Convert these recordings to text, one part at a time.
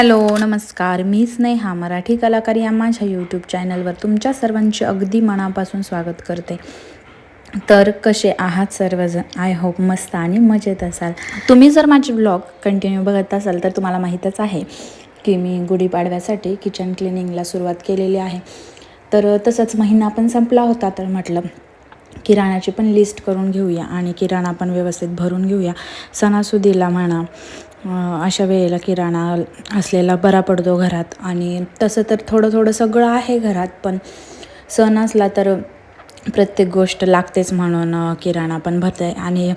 Hello नमस्कार. मी स्नेहा मराठी कलाकार या माझ्या यूट्यूब चॅनलवर तुमच्या सर्वांचे अगदी मनापासून स्वागत करते. तर कसे आहात सर्वजण? आय होप मस्त आणि मजेत असाल. तुम्ही जर माझे ब्लॉग कंटिन्यू बघत असाल तर तुम्हाला माहीतच आहे की मी गुढीपाडव्यासाठी किचन क्लिनिंगला सुरुवात केलेली आहे. तर तसंच महिना पण संपला होता तर म्हटलं किराणाची पण लिस्ट करून घेऊया आणि किराणा पण व्यवस्थित भरून घेऊया. सणासुदीला म्हणा अशा वेळेला किराणा असलेला बरा पडतो घरात. आणि तसं तर थोडं थोडं सगळं आहे घरात पण सण असला तर प्रत्येक गोष्ट लागतेच म्हणून किराणा पण भरते. आणि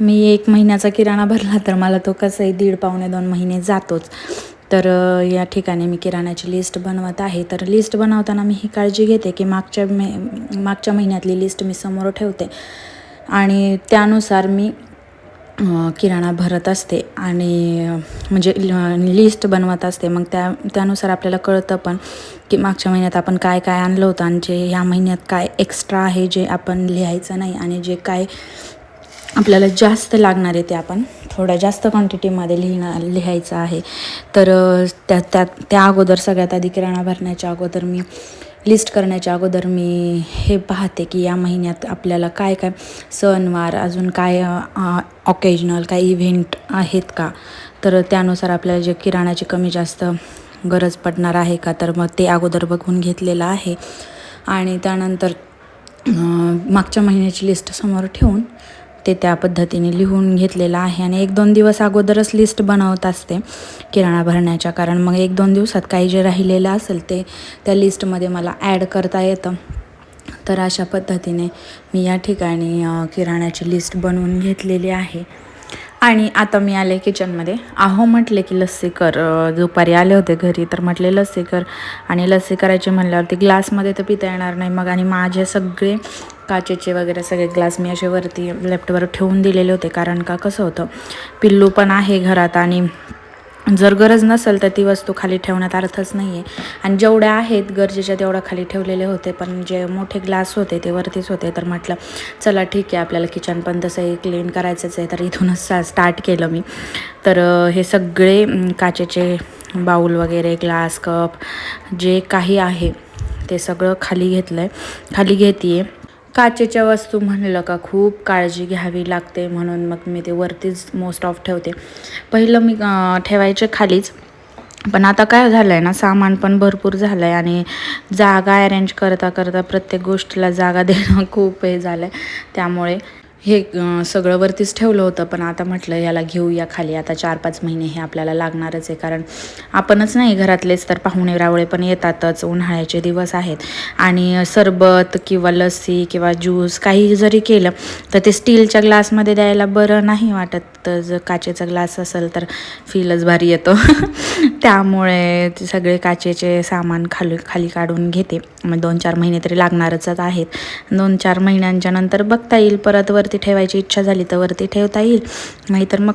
मी एक महिन्याचा किराणा भरला तर मला तो कसंही दीड पावणे दोन महिने जातोच. तर या ठिकाणी मी किराण्याची लिस्ट बनवत आहे. तर लिस्ट बनवताना मी ही काळजी घेते की मागच्या मे मागच्या महिन्यातली लिस्ट मी समोर ठेवते. आणि त्यानुसार मी किराणा भरत असते आणि म्हणजे लिस्ट बनवत असते. मग त्या त्यानुसार आपल्याला कळतं पण की मागच्या महिन्यात आपण काय काय आणलं होतं आणि जे ह्या महिन्यात काय एक्स्ट्रा आहे जे आपण लिहायचं नाही आणि जे काय आपल्याला जास्त लागणार आहे ते आपण थोड्या जास्त क्वांटिटीमध्ये लिहिणं लिहायचं आहे. तर त्या त्या त्या अगोदर सगळ्यात आधी किराणा भरण्याच्या अगोदर मी लिस्ट करण्याच्या अगोदर मी हे पाहते की या महिन्यात आपल्याला काय काय सणवार अजून काय ऑकेजनल काय इव्हेंट आहेत का? तर त्यानुसार आपल्याला जे किराणाची कमी जास्त गरज पडणार आहे का तर मग ते अगोदर बघून घेतलेलं आहे. आणि त्यानंतर मागच्या महिन्याची लिस्ट समोर ठेवून ते त्या पद्धतीने लिहून घेतलेलं आहे. आणि एक दोन दिवस अगोदरच लिस्ट बनवत असते किराणा भरण्याच्या. कारण मग एक दोन दिवसात काही जे राहिलेलं असेल ते त्या लिस्टमध्ये मला ॲड करता येतं. तर अशा पद्धतीने मी या ठिकाणी किराण्याची लिस्ट बनवून घेतलेली आहे. आणि आता मी आले किचनमध्ये आहो म्हटले की लस्सी कर दुपारी आले होते घरी तर म्हटले लस्सी कर आणि लस्सी करायची म्हणल्यावरती ग्लासमध्ये तर पिता येणार नाही. मग आणि माझे सगळे काचेचे वगैरे सगळे ग्लास मी असे वरती लेफ्टवर ठेवून दिलेले होते. कारण का? कसं होतं? पिल्लू पण आहे घरात आणि जर गरज नसेल तर ती वस्तू खाली ठेवण्यात अर्थच नाही आहे आणि जेवढ्या आहेत गरजेच्या तेवढ्या खाली ठेवलेले होते. पण जे मोठे ग्लास होते ते वरतीच होते. तर म्हटलं चला ठीक आहे आपल्याला किचन पण तसंही क्लीन करायचंच आहे. तर इथूनच स्टार्ट केलं मी. तर हे सगळे काचेचे बाऊल वगैरे ग्लास कप जे काही आहे ते सगळं खाली घेतलं आहे खाली घेते काचेच्या वस्तू म्हणलं का खूप काळजी घ्यावी लागते म्हणून मग मी ते वरतीच मोस्ट ऑफ ठेवते. पहिलं मी ठेवायचे खालीच. पण आता काय झालं आहे ना सामान पण भरपूर झालं आहे आणि जागा अरेंज करता करता प्रत्येक गोष्टीला जागा देणं खूप हे झालं आहे त्यामुळे हे सगळं वरतीच ठेवलं होतं पण आता म्हटलं याला घेऊया खाली. आता चार पाच महिने हे आपल्याला लागणारच आहे कारण आपणच नाही घरातलेच तर पाहुणे रावळे पण येतातच उन्हाळ्याचे दिवस आहेत. आणि सरबत किंवा लस्सी किंवा ज्यूस काही जरी केलं तर ते स्टीलच्या ग्लासमध्ये द्यायला बरं नाही वाटत. तर जर काचेचा ग्लास असेल तर फीलच भारी येतो. त्यामुळे सगळे काचेचे सामान खाली खाली काढून घेते. मग दोन चार महिने तरी लागणारच आहेत. दोन चार महिन्यांच्या नंतर बघता येईल. परत वरती ठेवायची इच्छा झाली तर वरती ठेवता येईल. नाहीतर मग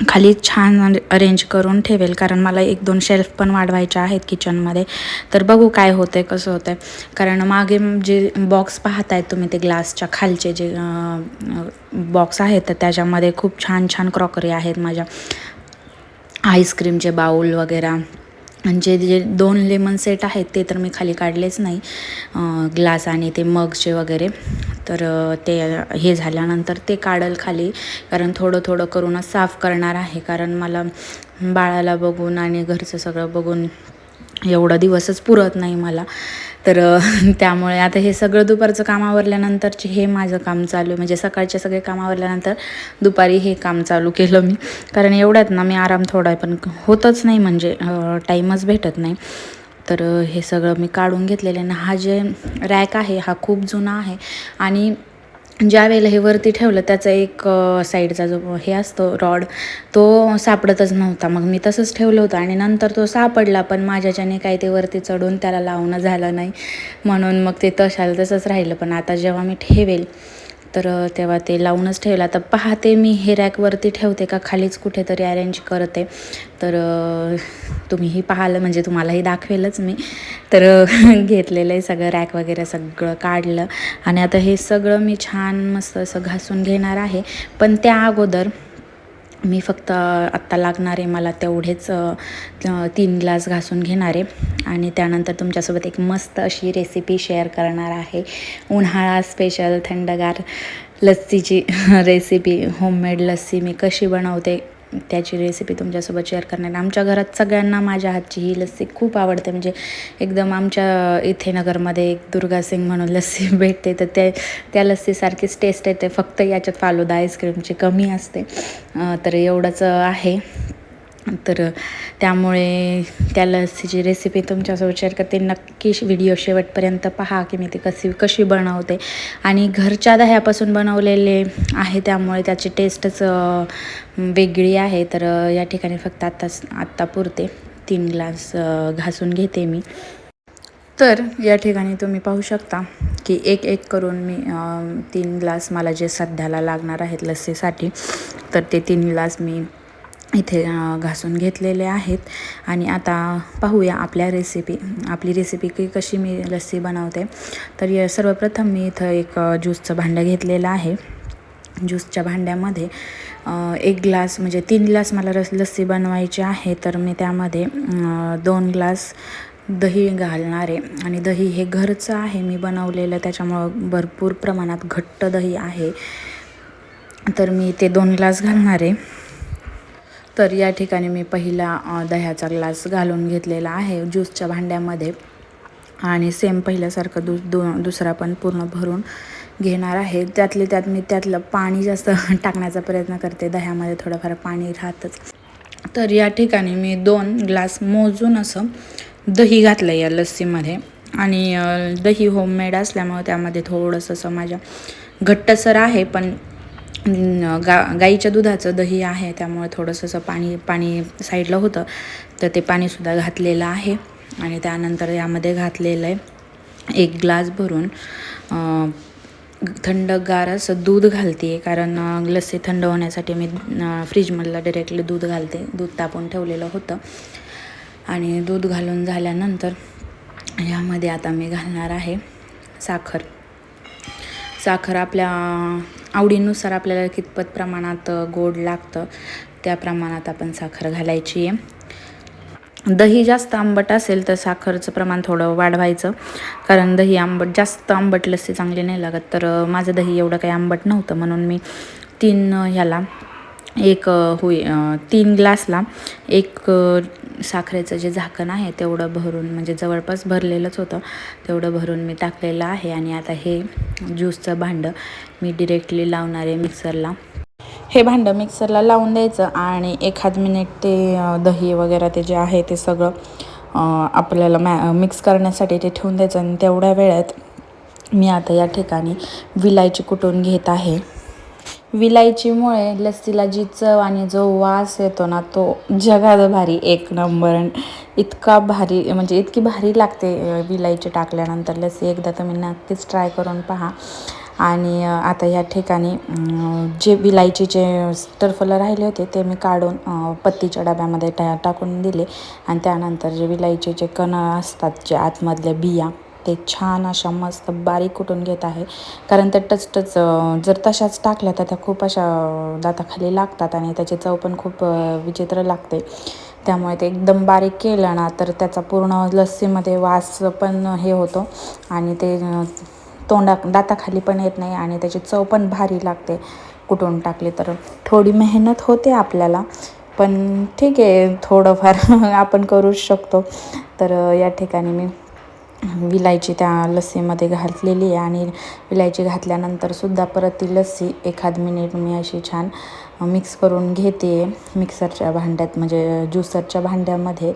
खाली छान अरेंज करून ठेवेल कारण मला एक दोन शेल्फ पण वाढवायच्या आहेत किचनमध्ये तर बघू काय होतं आहे कसं होतं आहे कारण मागे जे बॉक्स पाहतायत तुम्ही ते ग्लासच्या खालचे जे बॉक्स आहेत तर त्याच्यामध्ये खूप छान छान क्रॉकरी आहेत माझ्या. आईस्क्रीमचे बाऊल वगैरे. म्हणजे जे दोन लेमन सेट आहेत ते तर मी खाली काढलेच नाही. ग्लास आणि ते मगचे वगैरे. तर ते हे झाल्यानंतर ते काढल खाली. कारण थोडं थोडं करूनच साफ करणार आहे. कारण मला बाळाला बघून आणि घरचं सगळं बघून एवढा दिवसच पुरत नाही मला. तर त्यामुळे आता हे सगळं दुपारचं काम आवरल्यानंतरचे हे माझं काम चालू आहे. म्हणजे सकाळचे सगळे काम आवरल्यानंतर दुपारी हे काम चालू केलं मी. कारण एवढ्यात ना मी आराम थोडा पण होतच नाही. म्हणजे टाईमच भेटत नाही. तर हे सगळं मी काढून घेतलेलं आहे. ना हा जे रॅक आहे हा खूप जुना आहे. आणि ज्या वेळेला हे वरती ठेवलं त्याचा एक साईडचा जो हे असतो रॉड तो सापडतच नव्हता. मग मी तसंच ठेवलं होतं. आणि नंतर तो सापडला पण माझ्याच्याने काही ते वरती चढून त्याला लावणं झालं नाही. म्हणून मग ते तशाला तसंच राहिलं. पण आता जेव्हा मी ठेवेल तर तेव्हा ते लावूनच ठेवलं. तर पाहते मी हे रॅकवरती ठेवते का खालीच कुठेतरी अरेंज करते. तर तुम्हीही पाहाल म्हणजे तुम्हालाही दाखवेलच मी. तर घेतलेलं आहे सगळं रॅक वगैरे सगळं काढलं. आणि आता हे सगळं मी छान मस्त असं घासून घेणार आहे. पण त्या अगोदर मी फक्त आत्ता लागणार आहे मला तेवढेच तीन ग्लास घासून घेणार आहे. आणि त्यानंतर तुमच्यासोबत एक मस्त अशी रेसिपी शेअर करणार आहे. उन्हाळा स्पेशल थंडगार लस्सीची रेसिपी होममेड लस्सी मी कशी बनवते त्याची रेसिपी तुमच्यासोबत शेअर करणार आमच्या घरात सगळ्यांना माझ्या हातची ही लस्सी खूप आवडते. म्हणजे एकदम आमच्या इथे नगरमध्ये एक दुर्गा सिंग म्हणून लस्सी भेटते. तर त्या त्या लस्सीसारखीच टेस्ट येते. फक्त याच्यात फालुदा आईस्क्रीमची कमी असते. तर एवढंच आहे. तर त्यामुळे त्या लस्सीची रेसिपी तुमच्यासोबत शेअर करते. नक्की व्हिडिओ शेवटपर्यंत पहा की मी ती कशी कशी बनवते. आणि घरच्या दह्यापासून बनवलेले आहे त्यामुळे त्याची टेस्टच वेगळी आहे. तर या ठिकाणी फक्त आत्ताच आत्ता पुरते. तीन ग्लास घासून घेते मी. तर या ठिकाणी तुम्ही पाहू शकता की एक एक करून मी तीन ग्लास मला जे सध्याला लागणार आहेत लस्सीसाठी तर ते तीन ग्लास मी इथे घासून घेतलेले आहेत. आणि आता पाहूया आपल्या रेसिपी आपली रेसिपी की कशी मी लस्सी बनवते. तर या सर्वप्रथम मी इथं एक ज्यूसचं भांडं घेतलेलं आहे. ज्यूसच्या भांड्यामध्ये एक ग्लास म्हणजे तीन ग्लास मला रस लस्सी बनवायची आहे. तर मी त्यामध्ये दोन ग्लास दही घालणार आहे. आणि दही हे घरचं आहे. मी बनवलेलं त्याच्यामुळं भरपूर प्रमाणात घट्ट दही आहे. तर मी ते दोन ग्लास घालणार आहे. तर या ठिकाणी मी पहिला दह्याचा ग्लास घालून घेतलेला आहे ज्यूसच्या भांड्यामध्ये. आणि सेम पहिल्यासारखं दु दु दुसरा पण पूर्ण भरून घेणार आहे. त्यातले त्यात मी त्यातलं पाणी जास्त टाकण्याचा प्रयत्न करते. दह्यामध्ये थोडंफार पाणी राहतंच. तर या ठिकाणी मी दोन ग्लास मोजून असं दही घातलं या लस्सीमध्ये. आणि दही होममेड असल्यामुळं त्यामध्ये थोडंसं असं माझ्या घट्टसर आहे पण गा गाईच्या दुधाचं दही आहे त्यामुळे थोडंसं असं पाणी पाणी साईडला होतं. तर ते पाणीसुद्धा घातलेलं आहे. आणि त्यानंतर यामध्ये घातलेलं आहे एक ग्लास भरून थंडगार असं दूध घालते. कारण लस्सी थंड होण्यासाठी मी फ्रीजमधलं डिरेक्टली दूध घालते. दूध तापून ठेवलेलं होतं. आणि दूध घालून झाल्यानंतर यामध्ये आता मी घालणार आहे साखर. साखर आपल्या आवडीनुसार आपल्याला कितपत प्रमाणात गोड लागतं त्या प्रमाणात आपण साखर घालायची आहे. दही जास्त आंबट असेल तर साखरचं प्रमाण थोडं वाढवायचं. कारण दही आंबट जास्त आंबट लस्सी चांगली नाही लागत. तर माझं दही एवढं काही आंबट नव्हतं. म्हणून मी तीन ह्याला एक होई तीन ग्लासला एक साखरेचं जे झाकण आहे तेवढं भरून म्हणजे जवळपास भरलेलंच होतं तेवढं भरून मी टाकलेलं आहे आणि आता हे ज्यूसचं भांडं मी डिरेक्टली लावणार आहे मिक्सरला हे भांडं मिक्सरला लावून द्यायचं आणि एखाद मिनिट ते दही वगैरे ते जे आहे ते सगळं आपल्याला मॅ मिक्स करण्यासाठी ते ठेवून द्यायचं आणि तेवढ्या वेळात मी आता या ठिकाणी विलायची कुटून घेत आहे. विलायचीमुळे लस्सीला जी चव आणि जो वास येतो ना तो जगात भारी एक नंबर इतका भारी म्हणजे इतकी भारी लागते विलायची टाकल्यानंतर लस्सी. एकदा तुम्ही नक्कीच ट्राय करून पहा. आणि आता या ठिकाणी जे विलायचीचे टरफलं राहिले होते ते मी काढून पत्तीच्या डब्यामध्ये टा टाकून दिले. आणि त्यानंतर जे विलायचीचे कण असतात जे आतमधल्या बिया ते छान अशा मस्त बारीक कुटून घेत आहे. कारण त्या टचटच जर तशाच टाकल्या तर त्या खूप अशा दाताखाली लागतात आणि त्याची चव पण खूप विचित्र लागते. त्यामुळे ते एकदम बारीक केलं ना तर त्याचा पूर्ण लस्सीमध्ये वास पण हे होतो आणि ते तोंडा दाताखाली पण येत नाही आणि त्याची चव पण भारी लागते. कुटून टाकली तर थोडी मेहनत होते आपल्याला पण ठीक आहे थोडंफार आपण करूच शकतो. तर या ठिकाणी मी विलायची त्या लस्सीमध्ये घातलेली आहे आणि विलायची घातल्यानंतरसुद्धा परत ती लस्सी एखाद मिनिट मी अशी छान मिक्स करून घेते. मिक्सरच्या भांड्यात म्हणजे ज्युसरच्या भांड्यामध्ये.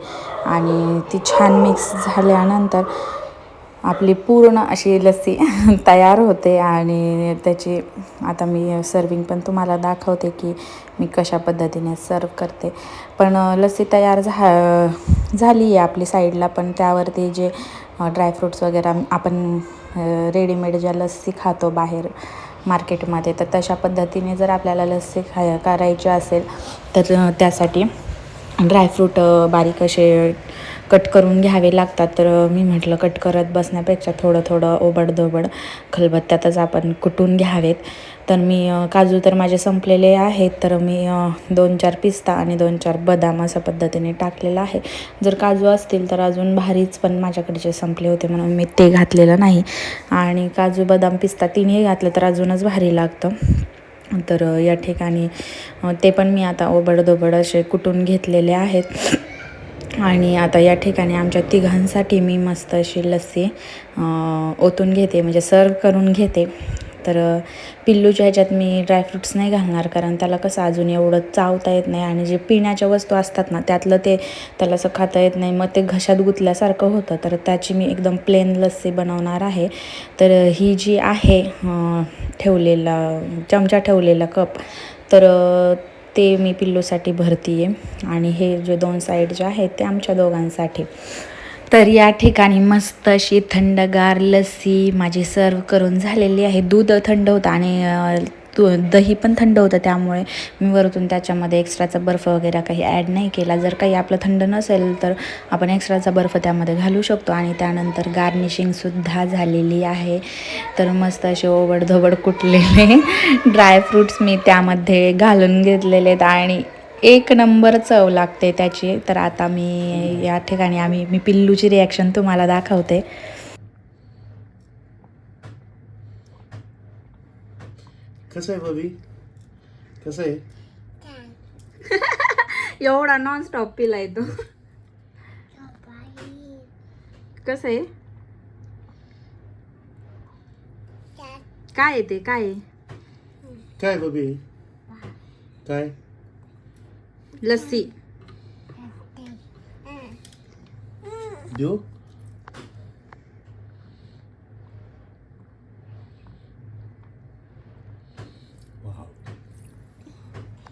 आणि ती छान मिक्स झाल्यानंतर आपली पूर्ण अशी लस्सी तयार होते आणि त्याची आता मी सर्विंग पण तुम्हाला दाखवते की मी कशा पद्धतीने सर्व करते. पण लस्सी तयार झा झाली आहे आपली साईडला पण त्यावरती जे ड्रायफ्रूट्स वगैरे आपण रेडीमेड ज्या लस्सी खातो बाहेर मार्केटमध्ये तर तशा पद्धतीने जर आपल्याला लस्सी खाय करायची असेल तर त्यासाठी ड्रायफ्रूट बारीक असे कट करून घ्यावे लागतात. तर मी म्हटलं कट करत बसण्यापेक्षा थोडं थोडं ओबडधोबड खलबत्त्यातच आपण कुटून घ्यावेत. तर मी काजू तर माझे संपलेले आहेत. तर मी दोन चार पिस्ता आणि दोन चार बदाम अशा पद्धतीने टाकलेला आहे. जर काजू असतील तर अजून भारीच पण माझ्याकडचे संपले होते म्हणून मी ते घातलेलं नाही. आणि काजू बदाम पिस्ता तिन्ही घातलं तर अजूनच भारी लागतं. तर या ठिकाणी ते पण मी आता ओबडधोबड असे कुटून घेतलेले आहेत. आणि आता या ठिकाणी आमच्या तिघांसाठी मी मस्त अशी लस्सी ओतून घेते म्हणजे सर्व करून घेते. तर पिल्लूच्या ह्याच्यात मी ड्रायफ्रुट्स नाही घालणार कारण त्याला कसं अजून एवढं चावता येत नाही आणि जे पिण्याच्या वस्तू असतात ना त्यातलं ते त्याला असं खाता येत नाही. मग ते घशात गुतल्यासारखं होतं. तर त्याची मी एकदम प्लेन लस्सी बनवणार आहे. तर ही जी आहे ठेवलेला चमचा ठेवलेला कप तर ते मी पिल्लूसाठी भरती आहे आणि हे जे दोन साईड जे आहेत ते आमच्या दोघांसाठी. तर या ठिकाणी मस्त अशी थंडगार लस्सी माझी सर्व करून झालेली आहे. दूध थंड होतं आणि तू दही पण थंड होतं त्यामुळे मी वरतून त्याच्यामध्ये एक्स्ट्राचा बर्फ वगैरे काही ॲड नाही केला. जर काही आपलं थंड नसेल तर आपण एक्स्ट्राचा बर्फ त्यामध्ये घालू शकतो. आणि त्यानंतर गार्निशिंगसुद्धा झालेली आहे. तर मस्त असे ओबडधोबड कुटलेले ड्रायफ्रूट्स मी त्यामध्ये घालून घेतलेले आहेत. आणि एक नंबर चव लागते त्याची. तर आता मी या ठिकाणी आम्ही मी पिल्लूची रिॲक्शन तुम्हाला दाखवते. कसं आहे बबी कसं आहे? एवढा नॉन स्टॉप पिलाय तो. कसं आहे? काय आहे ते? काय काय बबी काय? लस्सी. देऊ?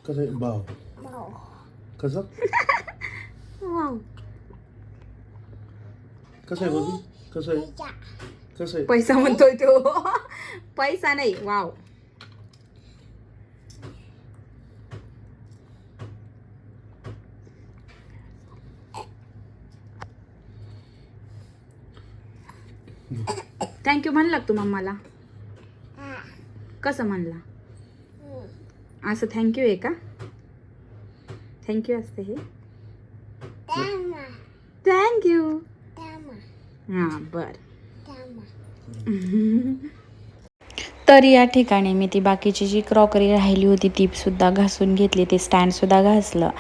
कसं आहे बाव कसं वाव कसं आहे बबी कसं आहे कसं आहे पैसा म्हणतोय तो पैसा नाही वाव थँक्यू म्हणला तू मम्माला कसं म्हणला असं थँक्यू आहे का? थँक्यू असते हे. थँक्यू हां बरं. तर या ठिकाणी मी ती बाकीची जी क्रॉकरी राहिली होती तीसुद्धा घासून घेतली. ते स्टँडसुद्धा घासलं.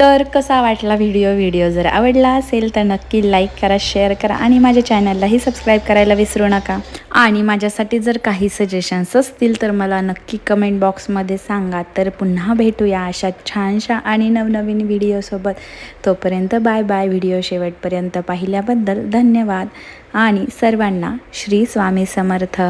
तर कसा वाटला व्हिडिओ व्हिडिओ जर आवडला असेल तर नक्की लाईक करा शेअर करा आणि माझ्या चॅनललाही सबस्क्राईब करायला विसरू नका. आणि माझ्यासाठी जर काही सजेशन्स असतील तर मला नक्की कमेंट बॉक्समध्ये सांगा. तर पुन्हा भेटूया अशा छानशा आणि नवनवीन व्हिडिओसोबत तोपर्यंत बाय बाय व्हिडिओ शेवटपर्यंत पाहिल्याबद्दल धन्यवाद. आणि सर्वांना श्री स्वामी समर्थ.